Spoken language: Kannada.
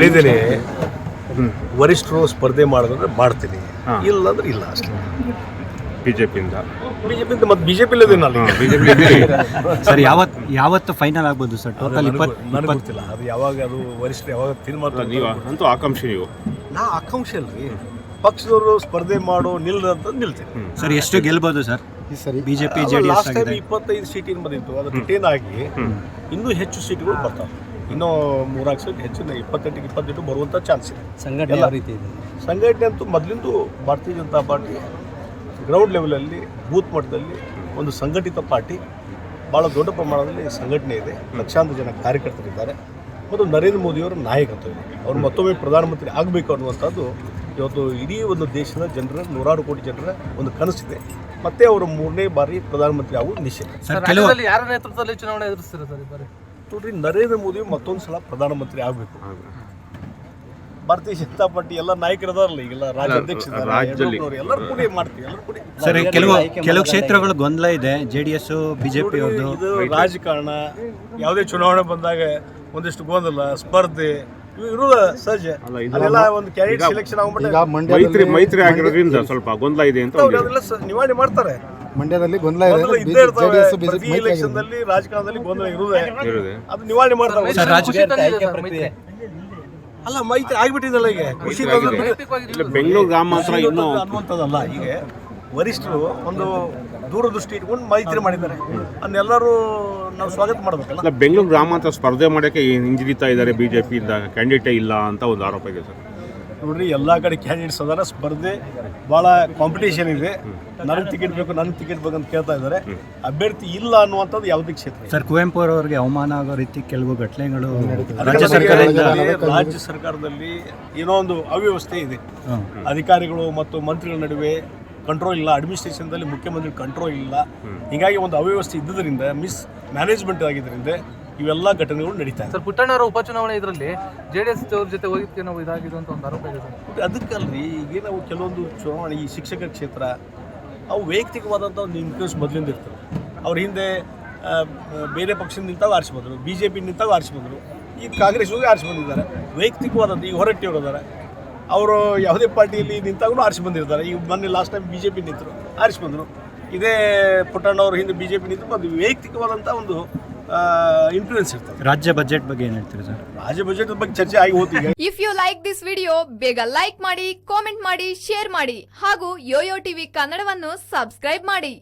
ಹೇಳಿದ್ದೀನಿ. ವರಿಷ್ಠರು ಸ್ಪರ್ಧೆ ಮಾಡಿದ್ರೆ ಮಾಡ್ತೀನಿ. ಇಲ್ಲ ಅಂದ್ರೆ ಇಲ್ಲ ಅಷ್ಟೇ. ಬಿಜೆಪಿಯಿಂದ. ಬಿಜೆಪಿಯಿಂದ ಮತ್ತೆ ಬಿಜೆಪಿ ಇಲ್ಲದೇನಲ್ಲ ಬಿಜೆಪಿ ಸರ್ ಯಾವತ್ತು ಯಾವತ್ತು ಫೈನಲ್ ಆಗ್ಬೋದು ಸರ್? ಟೋಟಲ್ ಇಪ್ಪತ್ತು ನನಗೆ ಗೊತ್ತಿಲ್ಲ. ಅದು ಯಾವಾಗ ಅದು ವರಿಷ್ಠ ಯಾವಾಗ ತೀರ್ಮಾನ ನೀವು ಅಂತೂ ಆಕಾಂಕ್ಷೆ ನೀವು. ನಾ ಆಕಾಂಕ್ಷೆ ಅಲ್ರಿ. ಪಕ್ಷದವರು ಸ್ಪರ್ಧೆ ಮಾಡೋ ನಿಲ್ಲ ಅಂತ ನಿಲ್ತೇನೆ. ಸರ್ ಎಷ್ಟು ಗೆಲ್ಬೋದು sir? BJP J D S last time ಆಗಿದೆ. ಇಪ್ಪತ್ತೈದು ಸೀಟಿನ ಬಂದಿತ್ತು? ಅದು ರಿಟೇನ್ ಆಗಿ ಇನ್ನೂ ಹೆಚ್ಚು ಸೀಟ್ಗಳು ಬರ್ತಾವೆ. ಇನ್ನೂ ಮೂರಾರು ಸಲ ಹೆಚ್ಚಿನ ಇಪ್ಪತ್ತೆಂಟಿಗೆ ಇಪ್ಪತ್ತೆಂಟು ಬರುವಂಥ ಚಾನ್ಸ್ ಇದೆ. ಸಂಘಟನೆ ಎಲ್ಲ. ಯಾವ ರೀತಿ ಇದೆ? ಸಂಘಟನೆ ಅಂತೂ ಮೊದಲಿಂದು ಭಾರತೀಯ ಜನತಾ ಪಾರ್ಟಿ ಗ್ರೌಂಡ್ ಲೆವೆಲಲ್ಲಿ ಬೂತ್ ಮಟ್ಟದಲ್ಲಿ ಒಂದು ಸಂಘಟಿತ ಪಾರ್ಟಿ. ಭಾಳ ದೊಡ್ಡ ಪ್ರಮಾಣದಲ್ಲಿ ಸಂಘಟನೆ ಇದೆ. ಲಕ್ಷಾಂತರ ಜನ ಕಾರ್ಯಕರ್ತರಿದ್ದಾರೆ. ಮತ್ತು ನರೇಂದ್ರ ಮೋದಿಯವರ ನಾಯಕತ್ವ ಇದೆ. ಅವರು ಮತ್ತೊಮ್ಮೆ ಪ್ರಧಾನಮಂತ್ರಿ ಆಗಬೇಕು ಅನ್ನುವಂಥದ್ದು ಇವತ್ತು ಇಡೀ ಒಂದು ದೇಶದ ಜನರ ನೂರಾರು ಕೋಟಿ ಜನರ ಒಂದು ಕನಸಿದೆ. ಮತ್ತೆ ಅವರು ಮೂರನೇ ಬಾರಿ ಪ್ರಧಾನಮಂತ್ರಿ ಆಗುವುದು ನಿಶ್ಚಿತ ಯಾರ ನೇತೃತ್ವದಲ್ಲಿ ಚುನಾವಣೆ ಎದುರಿಸ್ತಾರೆ ಸರ್ ನೋಡ್ರಿ ನರೇಂದ್ರ ಮೋದಿ ಮತ್ತೊಂದು ಸಲ ಪ್ರಧಾನಮಂತ್ರಿ ಆಗಬೇಕು. ಭಾರತೀಯ ಜನತಾ ಪಾರ್ಟಿ ಎಲ್ಲ ನಾಯಕರು ಅದಾರಲ್ಲ ಈಗೆಲ್ಲ ರಾಜ್ಯಾಧ್ಯಕ್ಷ. ಎಲ್ಲರೂ ಕೂಡ ಮಾಡ್ತೀವಿ ಎಲ್ಲರೂ ಕೂಡ ಸರ್ ಕೆಲವು ಕೆಲವು ಕ್ಷೇತ್ರಗಳು ಗೊಂದಲ ಇದೆ ಜೆ ಡಿ ಎಸ್ ಬಿಜೆಪಿ ಇದು ರಾಜಕಾರಣ ಯಾವುದೇ ಚುನಾವಣೆ ಬಂದಾಗ ಒಂದಿಷ್ಟು ಗೊಂದಲ ಸ್ಪರ್ಧೆ ಇವು ಇರುದ ಸಹಜ. ಅದೆಲ್ಲ ಒಂದು ಕ್ಯಾಂಡಿಡೇಟ್ ಸೆಲೆಕ್ಷನ್ ಆಗ್ಬಿಟ್ಟು ಮೈತ್ರಿ ಮೈತ್ರಿ ಆಗಿರೋದ್ರಿಂದ ಸ್ವಲ್ಪ ಗೊಂದಲ ಇದೆ ಅಂತ ನಿವಾರಣೆ ಮಾಡ್ತಾರೆ. ಮಂಡ್ಯದಲ್ಲಿ ಗೊಂದಲ ಇದೆ. ಜೆಡಿಎಸ್ ಬಿಜೆಪಿ ಮೈತ್ರಿ election ದಲ್ಲಿ ರಾಜಕಾರಣದಲ್ಲಿ ಗೊಂದಲ ಇರುವುದೇ ಇರೋದೆ. ಅದು ನಿವಾರಣೆ ಮಾಡ್ತಾರೆ. ಅಲ್ಲ ಮೈತ್ರಿ ಆಗ್ಬಿಟ್ಟಿದಲ್ಲ ಈಗ. ಖುಷಿ ಬೆಂಗಳೂರು ಗ್ರಾಮಾಂತರ ಇನ್ನೂ ಅನ್ನುವಂಥದ್ದಲ್ಲ. ಈಗ ವರಿಷ್ಠರು ಒಂದು ದೂರದೃಷ್ಟಿ ಇಟ್ಕೊಂಡು ಮೈತ್ರಿ ಮಾಡಿದ್ದಾರೆ. ಅದನ್ನೆಲ್ಲರೂ ನಾವು ಸ್ವಾಗತ ಮಾಡಬೇಕಲ್ಲ. ಇಲ್ಲ ಬೆಂಗಳೂರು ಗ್ರಾಮಾಂತರ ಸ್ಪರ್ಧೆ ಮಾಡೋಕ್ಕೆ ಹಿಂಜರಿತಾ ಇದ್ದಾರೆ? ಬಿಜೆಪಿಯಿಂದ ಕ್ಯಾಂಡಿಡೇಟೇ ಇಲ್ಲ ಅಂತ ಒಂದು ಆರೋಪ ಇದೆ ಸರ್. ನೋಡ್ರಿ ಎಲ್ಲ ಕಡೆ ಕ್ಯಾಂಡಿಡೇಟ್ಸ್ ಅದಾರ. ಸ್ಪರ್ಧೆ ಭಾಳ ಕಾಂಪಿಟೇಷನ್ ಇದೆ. ನನಗೆ ಟಿಕೆಟ್ ಬೇಕು ನನಗೆ ಟಿಕೆಟ್ ಬೇಕು ಅಂತ ಕೇಳ್ತಾ ಇದ್ದಾರೆ. ಅಭ್ಯರ್ಥಿ ಇಲ್ಲ ಅನ್ನುವಂಥದ್ದು ಯಾವುದೇ ಕ್ಷೇತ್ರ ಸರ್ ಕುವೆಂಪು ಅವರಿಗೆ ಅವಮಾನ ಆಗೋ ರೀತಿ ಕೆಲವು ಘಟನೆಗಳು ರಾಜ್ಯ ರಾಜ್ಯ ಸರ್ಕಾರದಲ್ಲಿ ಏನೋ ಒಂದು ಅವ್ಯವಸ್ಥೆ ಇದೆ. ಅಧಿಕಾರಿಗಳು ಮತ್ತು ಮಂತ್ರಿಗಳ ನಡುವೆ ಕಂಟ್ರೋಲ್ ಇಲ್ಲ. ಅಡ್ಮಿನಿಸ್ಟ್ರೇಷನ್ದಲ್ಲಿ ಮುಖ್ಯಮಂತ್ರಿ ಕಂಟ್ರೋಲ್ ಇಲ್ಲ. ಹೀಗಾಗಿ ಒಂದು ಅವ್ಯವಸ್ಥೆ ಇದ್ದುದರಿಂದ ಮಿಸ್ ಮ್ಯಾನೇಜ್ಮೆಂಟ್ ಆಗಿದ್ದರಿಂದ ಇವೆಲ್ಲ ಘಟನೆಗಳು ನಡೀತಾ ಇದೆ. ಸರ್ ಪುಟ್ಟಣ್ಣವರ ಉಪಚುನಾವಣೆ ಇದರಲ್ಲಿ ಜೆಡಿಎಸ್ ಅವ್ರ ಜೊತೆ ಹೋಗಿದ್ದಕ್ಕೆ ನಾವು ಇದಾಗಿದೆ ಅಂತ ಒಂದು ಆರೋಪ ಇದೆ ಸರ್. ಅದಕ್ಕಲ್ರಿ ಈಗ ನಾವು ಕೆಲವೊಂದು ಚುನಾವಣೆ ಈ ಶಿಕ್ಷಕ ಕ್ಷೇತ್ರ ಅವು ವೈಯಕ್ತಿಕವಾದಂಥ ಒಂದು ಇನ್ಫ್ಲೂಯೆನ್ಸ್ ಮೊದಲಿಂದ ಇರ್ತದೆ. ಅವ್ರ ಹಿಂದೆ ಬೇರೆ ಪಕ್ಷದಿಂದ ನಿಂತಾಗ ಆರಿಸಿ ಬಂದರು ಬಿ ಜೆ ಪಿ ನಿಂತಾಗ ಆರಿಸಿ ಬಂದರು ಈಗ ಕಾಂಗ್ರೆಸ್ ಹೋಗಿ ಆರಿಸಿ ಬಂದಿದ್ದಾರೆ. ವೈಯಕ್ತಿಕವಾದಂಥ ಈಗ ಹೊರಟಿ ಇದ್ದಾರೆ ಅವರು ಯಾವುದೇ ಪಾರ್ಟಿಯಲ್ಲಿ ನಿಂತಾಗೂ ಆರಿಸಿ ಬಂದಿರ್ತಾರೆ. ಈಗ ಮೊನ್ನೆ last time B J P ನಿಂತರು ಆರಿಸಿ ಬಂದರು. ಇದೇ ಪುಟ್ಟಣ್ಣವ್ರ ಹಿಂದೆ ಬಿ ಜೆ ಪಿ ನಿಂತರು ಅದು ವೈಯಕ್ತಿಕವಾದಂಥ ಒಂದು ಇನ್ಫ್ಲೂಯೆನ್ಸ್ ಇರ್ತದೆ. ರಾಜ್ಯ ಬಜೆಟ್ ಬಗ್ಗೆ ಏನು ಹೇಳ್ತೀರಿ ಸರ್? ರಾಜ್ಯ ಬಜೆಟ್ ಬಗ್ಗೆ ಚರ್ಚೆ ಆಗಿ ಹೋಗ್ತೀವಿ if you like this video ಬೇಗ ಲೈಕ್ ಮಾಡಿ ಕಾಮೆಂಟ್ ಮಾಡಿ ಶೇರ್ ಮಾಡಿ ಹಾಗೂ ಯೋಯೋ ಟಿವಿ ಕನ್ನಡವನ್ನು ಸಬ್ಸ್ಕ್ರೈಬ್ ಮಾಡಿ.